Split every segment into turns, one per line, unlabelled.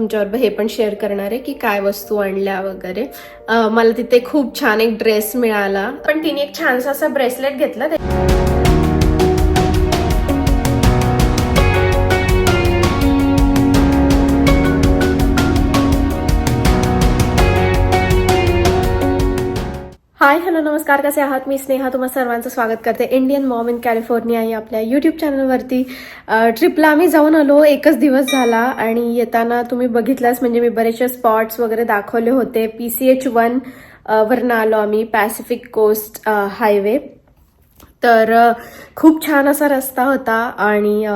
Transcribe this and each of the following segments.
तुमच्याबरोबर हे पण शेअर करणार आहे की काय वस्तू आणल्या वगैरे. मला तिथे खूप छान एक ड्रेस मिळाला. पण तिने एक छानसा असा ब्रेसलेट घेतला. हाय हॅलो नमस्कार. कसे आहात? मी स्नेहा. तुम्हा सर्वांचं स्वागत करते. इंडियन मॉम इन कॅलिफोर्निया या आपल्या यूट्यूब चॅनलवरती ट्रिपला आम्ही जाऊन आलो. एकच दिवस झाला आणि येताना तुम्ही बघितलंच. म्हणजे मी बरेचसे स्पॉट्स वगैरे दाखवले होते. पी सी एच वन वरनं आलो आम्ही. पॅसिफिक कोस्ट हायवे तर खूप छान असा रस्ता होता आणि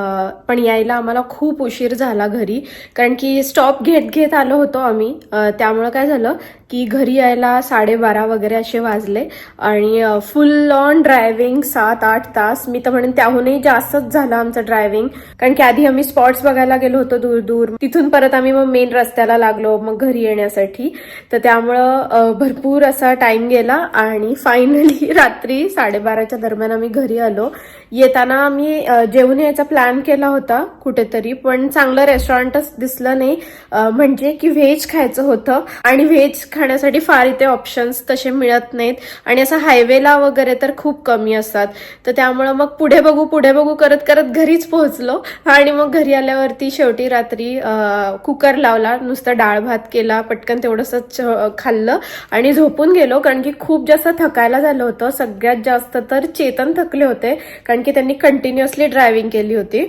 पण यायला आम्हाला खूप उशीर झाला घरी. कारण की स्टॉप घेत घेत आलो होतो आम्ही. त्यामुळं काय झालं? की घरी यायला साडेबारा वगैरे असे वाजले. आणि फुल ऑन ड्रायव्हिंग सात आठ तास. मी तर म्हणेन त्याहूनही जास्तच झालं आमचं ड्रायव्हिंग कारण की आधी आम्ही स्पॉट्स बघायला गेलो होतो दूर दूर तिथून परत आम्ही मग मेन रस्त्याला लागलो मग घरी येण्यासाठी. तर त्यामुळं भरपूर असा टाइम गेला. आणि फायनली रात्री साडेबाराच्या दरम्यान आम्ही घरी आलो. येताना आम्ही जेवून यायचा प्लॅन केला होता कुठेतरी पण चांगलं रेस्टॉरंटच दिसलं नाही. म्हणजे की व्हेज खायचं होतं आणि व्हेज खाण्यासाठी फार इथे ऑप्शन्स तसे मिळत नाहीत. आणि असं हायवेला वगैरे तर खूप कमी असतात. तर त्यामुळं मग पुढे बघू पुढे बघू करत करत घरीच पोहोचलो. आणि मग घरी आल्यावरती शेवटी रात्री कुकर लावला नुसतं डाळ भात केला पटकन तेवढंसं खाल्लं आणि झोपून गेलो. कारण की खूप जास्त थकायला झालं होतं. सगळ्यात जास्त तर चेतन थकले होते. कारण की त्यांनी कंटिन्युअसली ड्रायव्हिंग केली होती.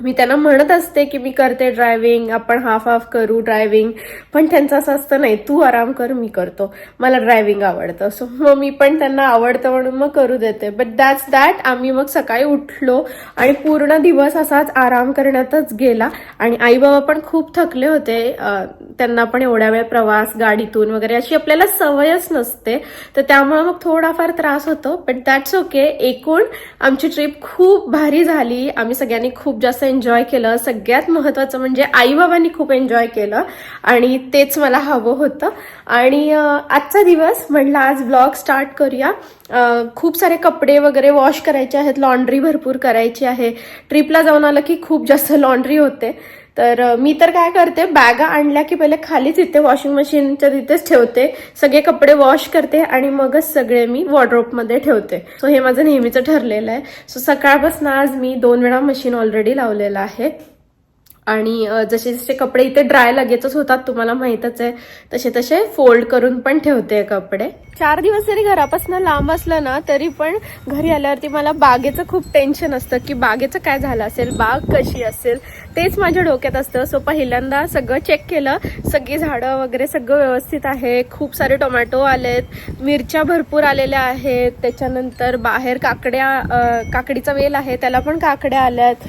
मी त्यांना म्हणत असते की मी करते ड्रायव्हिंग आपण हाफ हाफ करू ड्रायव्हिंग पण त्यांचं असं असतं नाही तू आराम कर मी करतो. मला ड्रायव्हिंग आवडतं. सो मग मी पण त्यांना आवडतं म्हणून मग करू देते. बट दॅट्स दॅट आम्ही मग सकाळी उठलो आणि पूर्ण दिवस असाच आराम करण्यातच गेला. आणि आई बाबा पण खूप थकले होते. त्यांना पण एवढ्या वेळ प्रवास गाडीतून वगैरे अशी आपल्याला सवयच नसते. तर त्यामुळे मग थोडाफार त्रास होतो. बट दॅट्स ओके एकूण आमची ट्रिप खूप भारी झाली. आम्ही सगळ्यांनी खूप जास्त एन्जॉय केलं. सगळ्यात महत्वाचं म्हणजे आई बाबांनी खूप एन्जॉय केलं. आणि तेच मला हवं होतं. आणि आजचा दिवस म्हटलं आज ब्लॉग स्टार्ट करूया. खूप सारे कपडे वगैरे वॉश करायचे आहेत. लॉन्ड्री भरपूर करायची आहे. ट्रिपला जाऊन आलं की खूप जास्त लॉन्ड्री होते. तर मी तर काय करते बॅगा आणल्या की पहिले खालीच इथे वॉशिंग मशीनच्या तिथेच ठेवते. सगळे कपडे वॉश करते आणि मगच सगळे मी वॉर्ड्रोपमध्ये ठेवते. सो हे माझं नेहमीचं ठरलेलं आहे. सो सकाळपासून आज मी दोन वेळा मशीन ऑलरेडी लावलेलं आहे. आणि जसे जसे कपडे इथे ड्राय लगेचच होतात तुम्हाला माहीतच आहे तसे तसे फोल्ड करून पण ठेवते कपडे. चार दिवस जरी घरापासून लांब असलं ना तरी पण घरी आल्यावरती मला बागेचं खूप टेन्शन असतं की बागेचं काय झालं असेल बाग कशी असेल तेच माझ्या डोक्यात असतं. सो पहिल्यांदा सगळं चेक केलं सगळी झाडं वगैरे सगळं व्यवस्थित आहे खूप सारे टोमॅटो आलेत मिरच्या भरपूर आलेल्या आहेत त्याच्यानंतर बाहेर काकड्या काकडीचा वेल आहे त्याला पण काकड्या आल्यात.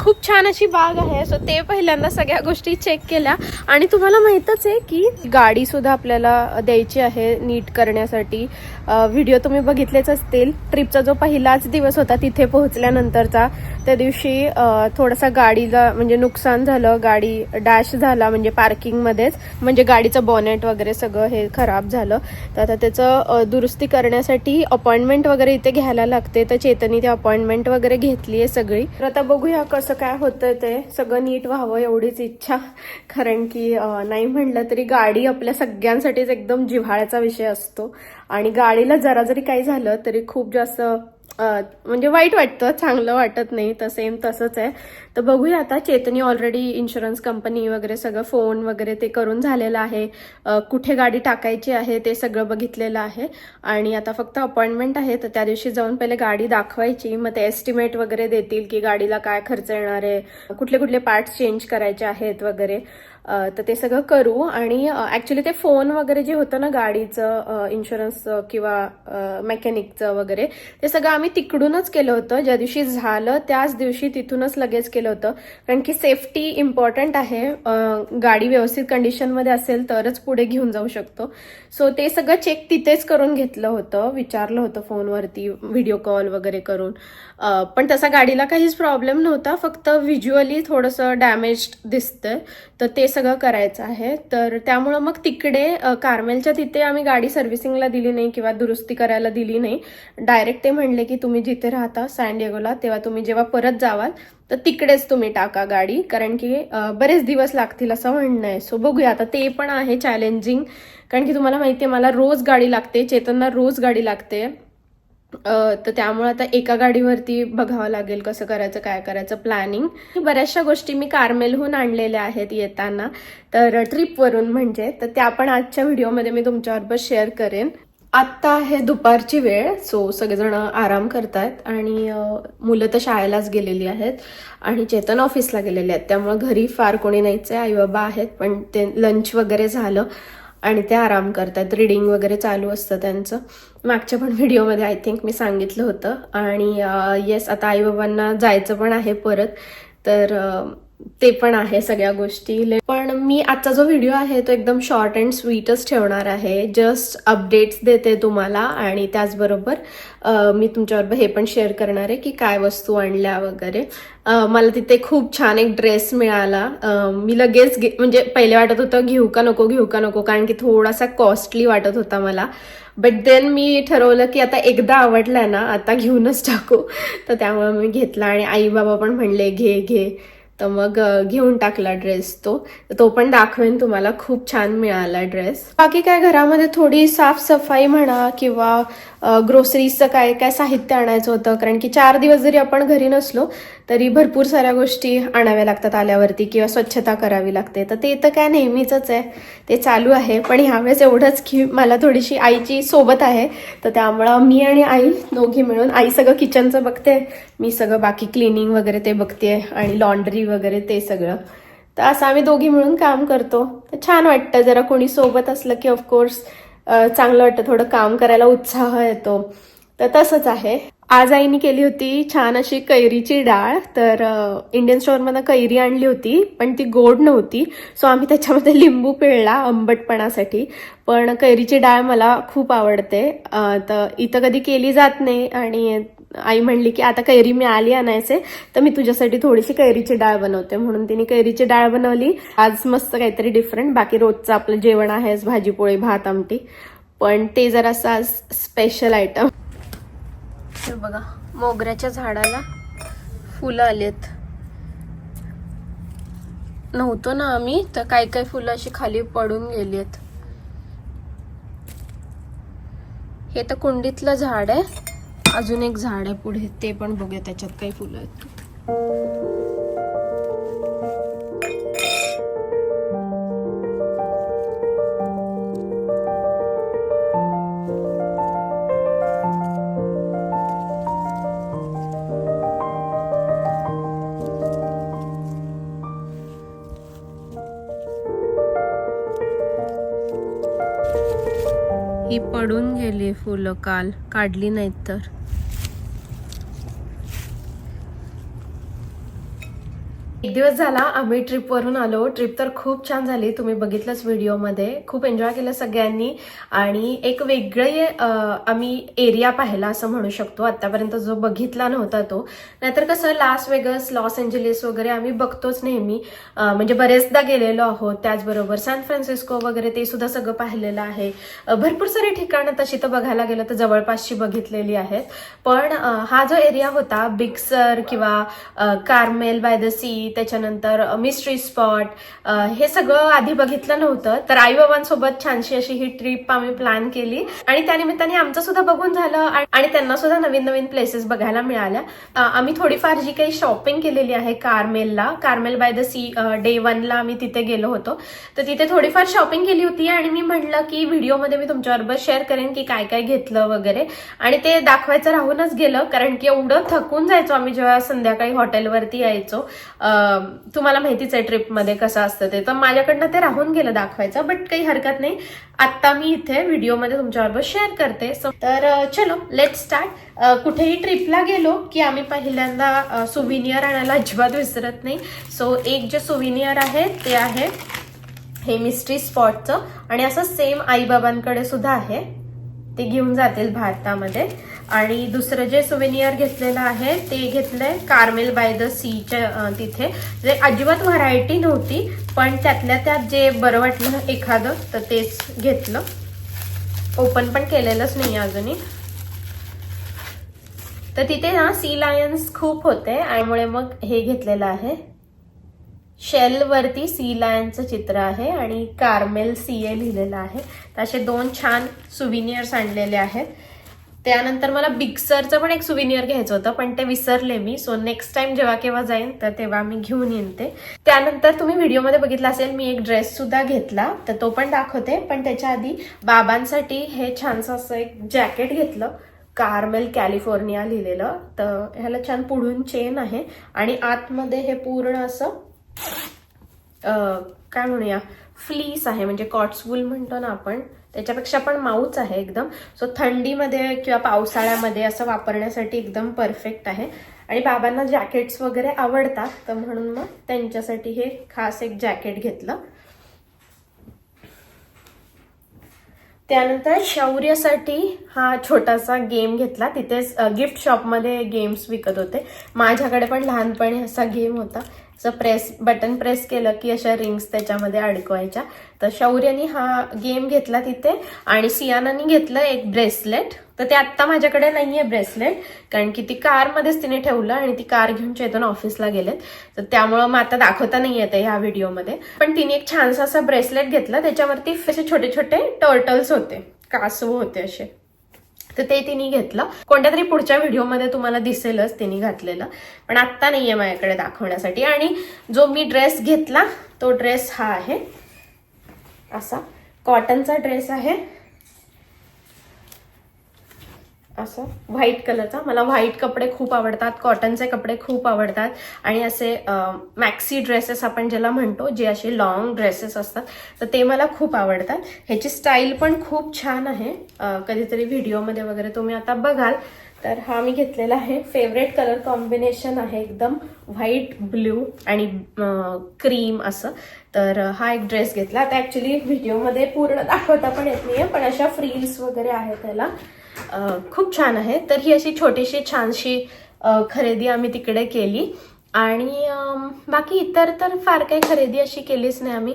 खूप छान अशी बाग आहे. सो ते पहिल्यांदा सगळ्या गोष्टी चेक केल्या. आणि तुम्हाला माहीतच आहे की गाडी सुद्धा आपल्याला द्यायची आहे नीट करण्यासाठी. व्हिडिओ तुम्ही बघितलेच असतील. ट्रिपचा जो पहिलाच दिवस होता तिथे पोहोचल्यानंतरचा त्या दिवशी थोडासा गाडीला म्हणजे नुकसान झालं. गाडी डॅश झाला म्हणजे पार्किंगमध्येच म्हणजे गाडीचं बॉनेट वगैरे सगळं हे खराब झालं. तर आता त्याचं दुरुस्ती करण्यासाठी अपॉइंटमेंट वगैरे इथे घ्यायला लागते. तर चेतनी ते अपॉइंटमेंट वगैरे घेतली आहे सगळी. तर आता बघूया कसं काय होतंय ते सगळं नीट व्हावं एवढीच इच्छा. कारण की नाही म्हणलं तरी गाडी आपल्या सगळ्यांसाठीच एकदम जिव्हाळ्याचा विषय असतो. आणि गाडीला जरा जरी काही झालं तरी खूप जास्त म्हणजे वाईट वाटतं चांगलं वाटत नाही तर सेम तसंच आहे. तर बघूया आता चेतनी ऑलरेडी इन्शुरन्स कंपनी वगैरे सगळं फोन वगैरे ते करून झालेलं आहे. कुठे गाडी टाकायची आहे ते सगळं बघितलेलं आहे. आणि आता फक्त अपॉइंटमेंट आहे तर त्या दिवशी जाऊन पहिले गाडी दाखवायची. मग ते एस्टिमेट वगैरे देतील की गाडीला काय खर्च येणार आहे कुठले कुठले पार्ट्स चेंज करायचे आहेत वगैरे. तर ते सगळं करू आणि ॲक्च्युली ते फोन वगैरे जे होतं ना गाडीचं इन्शुरन्स किंवा मेकॅनिकचं वगैरे ते सगळं आम्ही तिकडूनच केलं होतं. ज्या दिवशी झालं त्याच दिवशी तिथूनच लगेच केलं होतं. कारण की सेफ्टी इम्पॉर्टंट आहे. गाडी व्यवस्थित कंडिशनमध्ये असेल तरच पुढे घेऊन जाऊ शकतो. सो ते सगळं चेक तिथेच करून घेतलं होतं. विचारलं होतं फोनवरती व्हिडिओ कॉल वगैरे करून. पण तसा गाडीला काहीच प्रॉब्लेम नव्हता. फक्त व्हिज्युअली थोडंसं डॅमेज दिसतंय. तर ते सगळं करायचं आहे. तर त्यामुळं मग तिकडे कार्मेलच्या तिथे आम्ही गाडी सर्व्हिसिंगला दिली नाही किंवा दुरुस्ती करायला दिली नाही. डायरेक्ट ते म्हणले की तुम्ही जिथे राहता सॅनडिएगोला तेव्हा तुम्ही जेव्हा परत जावाल तर तिकडेच तुम्ही टाका गाडी. कारण की बरेच दिवस लागतील असं म्हणणं आहे. सो बघूया. आता ते पण आहे चॅलेंजिंग कारण की तुम्हाला माहिती आहे मला रोज गाडी लागते चेतनला रोज गाडी लागते. तर त्यामुळे आता एका गाडीवरती बघावं लागेल कसं करायचं काय करायचं प्लॅनिंग बऱ्याचशा गोष्टी मी कार्मेलहून आणलेल्या आहेत येताना. तर ट्रिपवरून म्हणजे तर त्या पण आजच्या व्हिडिओमध्ये मी तुमच्याबरोबर शेअर करेन. आत्ता आहे दुपारची वेळ सो सगळेजण आराम करतायत आणि मुलं तर शाळेलाच गेलेली आहेत आणि चेतन ऑफिसला गेलेले आहेत. त्यामुळे घरी फार कोणी नाहीच आहे आई बाबा आहेत पण ते लंच वगैरे झालं. आणि ते आराम करतात. रिडिंग वगैरे चालू असतं त्यांचं. मागच्या पण व्हिडिओमध्ये आय थिंक मी सांगितलं होतं. आणि येस आता आईबाबांना जायचं पण आहे परत. तर ते पण आहे सगळ्या गोष्टी. पण मी आजचा जो व्हिडिओ आहे तो एकदम शॉर्ट अँड स्वीटच ठेवणार आहे. जस्ट अपडेट्स देते तुम्हाला आणि त्याचबरोबर मी तुमच्याबरोबर हे पण शेअर करणार आहे की काय वस्तू आणल्या वगैरे. मला तिथे खूप छान एक ड्रेस मिळाला. मी लगेच घे- म्हणजे पहिले वाटत होतं घेऊ का नको घेऊ का नको कारण की थोडासा कॉस्टली वाटत होता मला. बट देन मी ठरवलं की आता एकदा आवडलाय ना आता घेऊनच टाकू. तर त्यामुळे मी घेतला आणि आई बाबा पण म्हणले घे घे. तर मग घेऊन टाकला ड्रेस तो. तो पण दाखवेन तुम्हाला खूप छान मिळाला ड्रेस बाकी काय घरामध्ये थोडी साफसफाई म्हणा किंवा ग्रोसरीजचं काय काय साहित्य आणायचं होतं कारण की चार दिवस जरी आपण घरी नसलो तरी भरपूर साऱ्या गोष्टी आणाव्या लागतात आल्यावरती किंवा स्वच्छता करावी लागते. तर ते तर काय नेहमीचंच आहे. ते चालू आहे. पण ह्यावेळेस एवढंच की मला थोडीशी आईची सोबत आहे. तर त्यामुळं मी आणि आई दोघी मिळून आई सगळं किचनचं बघते. मी सगळं बाकी क्लिनिंग वगैरे ते बघते आणि लॉन्ड्री वगैरे ते सगळं. तर असं आम्ही दोघी मिळून काम करतो. तर छान वाटतं. जरा कोणी सोबत असलं की ऑफकोर्स चांगलं वाटतं. थोडं काम करायला उत्साह येतो. तर तसंच आहे. आज आईने केली होती छान अशी कैरीची डाळ तर इंडियन स्टोअरमधनं कैरी आणली होती पण ती गोड नव्हती. सो आम्ही त्याच्यामध्ये लिंबू पिळला आंबटपणासाठी. पण कैरीची डाळ मला खूप आवडते. तर इथं कधी केली जात नाही आणि आई म्हणली की आता कैरी मिळाली आणायचे तर मी तुझ्यासाठी थोडीशी कैरीची डाळ बनवते. म्हणून तिने कैरीची डाळ बनवली. आज मस्त काहीतरी डिफरंट बाकी रोजचं आपलं जेवण आहेच भाजी पोळी भात आमटी. पण ते जरासं आज स्पेशल आयटम हे बघा मोगऱ्याच्या झाडाला फुलं आलेत. नव्हतो ना आम्ही तर काही काही फुलं अशी खाली पडून गेली आहेत हे तर कुंडीतलं झाड आहे. अजून एक झाड आहे पुढे ते पण बघूया त्याच्यात काही फुलं आहेत. पडून गेली फुलं काल. काढली नाहीत तर. एक दिवस झाला आम्ही ट्रिपवरून आलो. ट्रिप तर खूप छान झाली. तुम्ही बघितलंच व्हिडिओमध्ये. खूप एन्जॉय केलं सगळ्यांनी. आणि एक वेगळे आम्ही एरिया पाहिला असं म्हणू शकतो. आतापर्यंत जो बघितला नव्हता तो. नाहीतर कसं लास वेगस लॉस एंजलिस वगैरे आम्ही बघतोच नेहमी. म्हणजे बरेचदा गेलेलो आहोत. त्याचबरोबर सॅन फ्रान्सिस्को वगैरे ते सुद्धा सगळं पाहिलेलं आहे. भरपूर सारी ठिकाणं तशी तर बघायला गेलं तर जवळपासची बघितलेली आहेत. पण हा जो एरिया होता बिक्सर किंवा कार्मेल बाय द सी त्याच्यानंतर मिस्ट्री स्पॉट हे सगळं आधी बघितलं नव्हतं. तर आई बाबांसोबत छानशी अशी ही ट्रिप आम्ही प्लॅन केली. आणि त्यानिमित्ताने आमचं सुद्धा बघून झालं आणि- त्यांना सुद्धा नवीन नवीन प्लेसेस बघायला मिळाल्या. आम्ही थोडीफार जी काही शॉपिंग केलेली आहे कार्मेलला Carmel by the sea day वनला आम्ही तिथे गेलो होतो. तर तिथे थोडीफार शॉपिंग केली होती आणि मी म्हटलं की व्हिडिओमध्ये मी तुमच्याबरोबर शेअर करेन की काय काय घेतलं वगैरे. आणि ते दाखवायचं राहूनच गेलं कारण की एवढं थकून जायचो आम्ही जेव्हा संध्याकाळी हॉटेलवरती यायचो. तुम्हाला माहितीच आहे ट्रिपमध्ये कसं असतं ते. तर माझ्याकडनं ते राहून गेलं दाखवायचं बट काही हरकत नाही. आत्ता मी इथे व्हिडिओमध्ये तुमच्याबरोबर शेअर करते. सो तर चलो लेट स्टार्ट कुठेही ट्रिपला गेलो की आम्ही पहिल्यांदा सुविनियर आणायला अजिबात विसरत नाही. सो एक जे सुविनियर आहे ते आहे हे मिस्ट्री स्पॉटचं आणि असं सेम आईबाबांकडे सुद्धा आहे. ते घेऊन जातील भारतामध्ये. आणि दुसरं जे सुवेनियर घेतलेलं आहे ते घेतलंय कार्मेल बाय द सीच्या तिथे. जे अजिबात व्हरायटी नव्हती पण त्यातल्या त्यात जे बरं वाटलं एखादं तर तेच घेतलं. ओपन पण केलेलंच नाही अजूनही. तर तिथे ना सी लायन्स खूप होते त्यामुळे मग हे घेतलेलं आहे. शेल वरती सी लायनचं चित्र आहे आणि कार्मेल सी ए लिहिलेलं आहे. तर असे दोन छान सुविनियर्स आणलेले आहेत. त्यानंतर मला बिक्सरचं पण एक सुविनियर घ्यायचं होतं पण ते विसरले मी. सो नेक्स्ट टाइम जेव्हा केव्हा जाईन तर तेव्हा मी घेऊन येईन ते. त्यानंतर तुम्ही व्हिडिओमध्ये बघितला असेल मी एक ड्रेस सुद्धा घेतला तर तो पण दाखवते. पण त्याच्या आधी बाबांसाठी हे छानसं असं एक जॅकेट घेतलं कार्मेल कॅलिफोर्निया लिहिलेलं. तर ह्याला छान पुढून चेन आहे. आणि आतमध्ये हे पूर्ण असं काय म्हणूया फ्लीस आहे म्हणजे कॉट्सवूल म्हणतो ना आपण त्याच्यापेक्षा पण माऊच आहे एकदम. सो थंडीमध्ये किंवा पावसाळ्यामध्ये असं वापरण्यासाठी एकदम परफेक्ट आहे. आणि बाबांना जॅकेट्स वगैरे आवडतात तर म्हणून मग त्यांच्यासाठी हे खास एक जॅकेट घेतलं. त्यानंतर शौर्यसाठी हा छोटासा गेम घेतला. तिथेच गिफ्ट शॉपमध्ये गेम्स विकत होते. माझ्याकडे पण लहानपणी असा गेम होता. असं प्रेस बटन प्रेस केलं की अशा रिंग्स त्याच्यामध्ये अडकवायच्या. तर शौर्यानी हा गेम घेतला तिथे आणि सियानानी घेतलं एक ब्रेसलेट तर ते आत्ता माझ्याकडे नाहीये ब्रेसलेट कारण की ती कारमध्येच तिने ठेवलं आणि ती कार घेऊन चेतन ऑफिसला गेलेत. तर त्यामुळं मग आता दाखवता नाही येते ह्या व्हिडिओमध्ये पण तिने एक छानसा असा ब्रेसलेट घेतला त्याच्यावरती असे छोटे छोटे टर्टल्स होते. कासव होते असे. तर ते तिने घेतलं. कोणत्या तरी पुढच्या व्हिडिओमध्ये तुम्हाला दिसेलच तिने घातलेलं. पण आत्ता नाहीये माझ्याकडे दाखवण्यासाठी. आणि जो मी ड्रेस घेतला तो ड्रेस हा आहे. असा. कॉटनचा ड्रेस आहे. असं व्हाईट कलरचा. मला व्हाईट कपडे खूप आवडतात कॉटनचे कपडे खूप आवडतात. आणि असे मॅक्सी ड्रेसेस आपण ज्याला म्हणतो जे असे लॉंग ड्रेसेस असतात तर ते मला खूप आवडतात. ह्याची स्टाईल पण खूप छान आहे. कधीतरी व्हिडिओमध्ये वगैरे तुम्ही आता बघाल तर हा मी घेतलेला आहे. फेवरेट कलर कॉम्बिनेशन आहे एकदम व्हाईट ब्ल्यू आणि क्रीम असं. तर हा एक ड्रेस घेतला. आता ॲक्च्युली व्हिडिओमध्ये पूर्ण दाखवता पण येत नाहीये पण अशा फ्रील्स वगैरे आहेत त्याला. खूप छान आहे. तर ही अशी छोटीशी छानशी खरेदी आम्ही तिकडे केली. आणि बाकी इतर तर फार काही खरेदी अशी केलीच नाही आम्ही.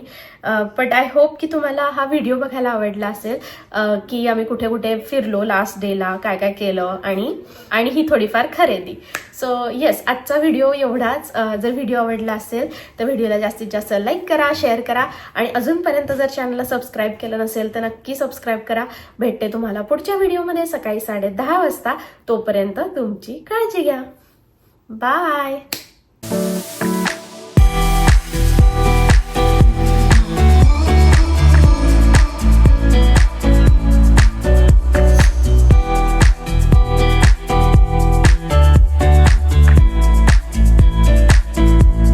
बट आय होप की तुम्हाला हा व्हिडिओ बघायला आवडला असेल की आम्ही कुठे कुठे फिरलो लास्ट डेला काय काय केलं आणि आणि ही थोडीफार खरेदी. सो येस आजचा व्हिडिओ एवढाच. जर व्हिडिओ आवडला असेल तर व्हिडिओला जास्तीत जास्त लाईक करा शेअर करा आणि अजूनपर्यंत जर चॅनलला सबस्क्राईब केलं नसेल तर नक्की सबस्क्राईब करा. भेटते तुम्हाला पुढच्या व्हिडिओमध्ये सकाळी साडे दहा वाजता. तोपर्यंत तुमची काळजी घ्या. बाय